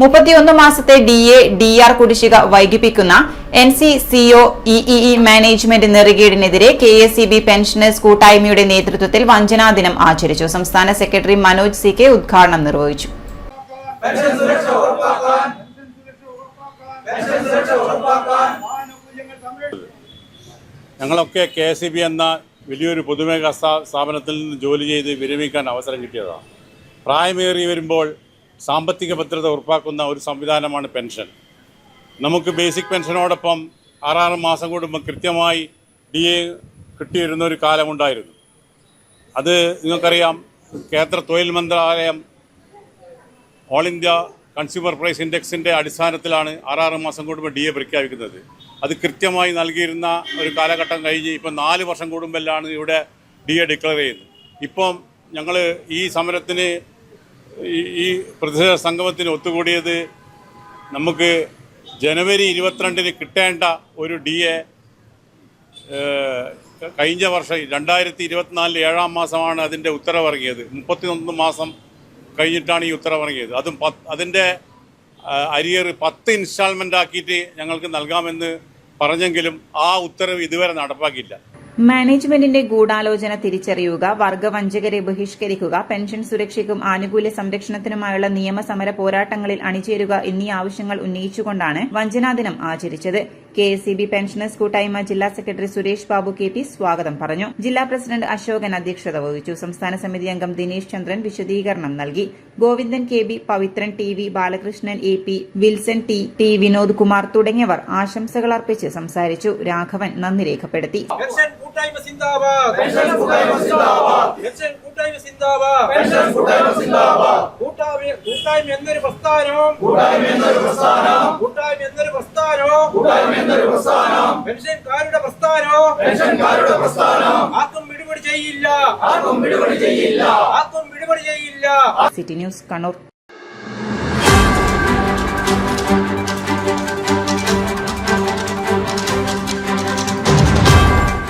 മുപ്പത്തിയൊന്ന് മാസത്തെ D A D R കുടിശ്ശിക വൈകിപ്പിക്കുന്ന N C C O E E E management നെറുകേടിനെതിരെ K S E B pensioners കൂട്ടായ്മയുടെ നേതൃത്വത്തിൽ വഞ്ചനാ ദിനം ആചരിച്ചു. സംസ്ഥാന സെക്രട്ടറി മനോജ് സി കെ ഉദ്ഘാടനം നിർവഹിച്ചു. ഞങ്ങളൊക്കെ കെ എസ് ബി എന്ന വലിയൊരു പൊതുമേഖലാ സ്ഥാപനത്തിൽ നിന്ന് ജോലി ചെയ്ത് വിരമിക്കാൻ അവസരം കിട്ടിയതാണ്. പ്രായമേറി വരുമ്പോൾ സാമ്പത്തിക ഭദ്രത ഉറപ്പാക്കുന്ന ഒരു സംവിധാനമാണ് പെൻഷൻ. നമുക്ക് ബേസിക് പെൻഷനോടൊപ്പം ആറാറ് മാസം കൂടുമ്പോൾ കൃത്യമായി ഡി എ കിട്ടിയിരുന്ന ഒരു കാലമുണ്ടായിരുന്നു. അത് നിങ്ങൾക്കറിയാം കേന്ദ്ര തൊഴിൽ മന്ത്രാലയം ഓൾ ഇന്ത്യ കൺസ്യൂമർ പ്രൈസ് ഇൻഡെക്സിന്റെ അടിസ്ഥാനത്തിലാണ് ആറാറ് മാസം കൂടുമ്പോൾ ഡി എ പ്രഖ്യാപിക്കുന്നത്. അത് കൃത്യമായി നൽകിയിരുന്ന ഒരു കാലഘട്ടം കഴിഞ്ഞ് ഇപ്പം നാല് വർഷം കൂടുമ്പോഴാണ് ഇവിടെ ഡി എ ഡിക്ലെയർ ചെയ്യുന്നത് ഇപ്പം ഞങ്ങൾ ഈ സമരത്തിന് ഈ- പ്രതിഷേധ സംഗമത്തിന് ഒത്തുകൂടിയത് നമുക്ക് ജനുവരി ഇരുപത്തിരണ്ടിന് കിട്ടേണ്ട ഒരു ഡി എ കഴിഞ്ഞ വർഷം രണ്ടായിരത്തി ഇരുപത്തിനാലിൽ ഏഴാം മാസമാണ് അതിന്റെ ഉത്തരവിറങ്ങിയത്. മുപ്പത്തിയൊന്ന് മാസം കഴിഞ്ഞിട്ടാണ് ഈ ഉത്തരവിറങ്ങിയത്. അതും പത്ത് അതിന്റെ അരിയർ പത്ത് ഇൻസ്റ്റാൾമെന്റ് ആക്കിയിട്ട് ഞങ്ങൾക്ക് നൽകാമെന്ന് പറഞ്ഞെങ്കിലും ആ ഉത്തരവ് ഇതുവരെ നടപ്പാക്കിയില്ല. മാനേജ്മെന്റിന്റെ ഗൂഢാലോചന തിരിച്ചറിയുക വർഗവഞ്ചകരെ ബഹിഷ്കരിക്കുക പെൻഷൻ സുരക്ഷയ്ക്കും ആനുകൂല്യ സംരക്ഷണത്തിനുമായുള്ള നിയമസമര പോരാട്ടങ്ങളിൽ അണിചേരുക എന്നീ ആവശ്യങ്ങൾ ഉന്നയിച്ചുകൊണ്ടാണ് വഞ്ചനാ ദിനം ആചരിച്ചത്. K S C B pensioners കൂട്ടായ്മ ജില്ലാ secretary Suresh Babu K P സ്വാഗതം പറഞ്ഞു. ജില്ലാ പ്രസിഡന്റ് അശോകൻ അധ്യക്ഷത വഹിച്ചു. സംസ്ഥാന സമിതി അംഗം ദിനേശ് ചന്ദ്രൻ വിശദീകരണം നൽകി. Govindan K B Pavithran T V Balakrishnan A P Wilson T T Vinod Kumar തുടങ്ങിയവർ ആശംസകൾ അർപ്പിച്ച് സംസാരിച്ചു. രാഘവൻ നന്ദി രേഖപ്പെടുത്തി. കൂട്ടായ്മ എന്നൊരു പ്രസ്ഥാനം. കൂട്ടായ്മ എന്നൊരു പ്രസ്ഥാനം. കൂട്ടായ്മ എന്നൊരു പ്രസ്ഥാനം പെൻഷൻകാരുടെ പ്രസ്ഥാനവും പെൻഷൻകാരുടെ പ്രസ്ഥാനം. ആർക്കും വിടുപടി ചെയ്യില്ല. ആർക്കും വിടുപടി ചെയ്യില്ല. ആർക്കും വിടുപടി ചെയ്യില്ല. City news Kannur.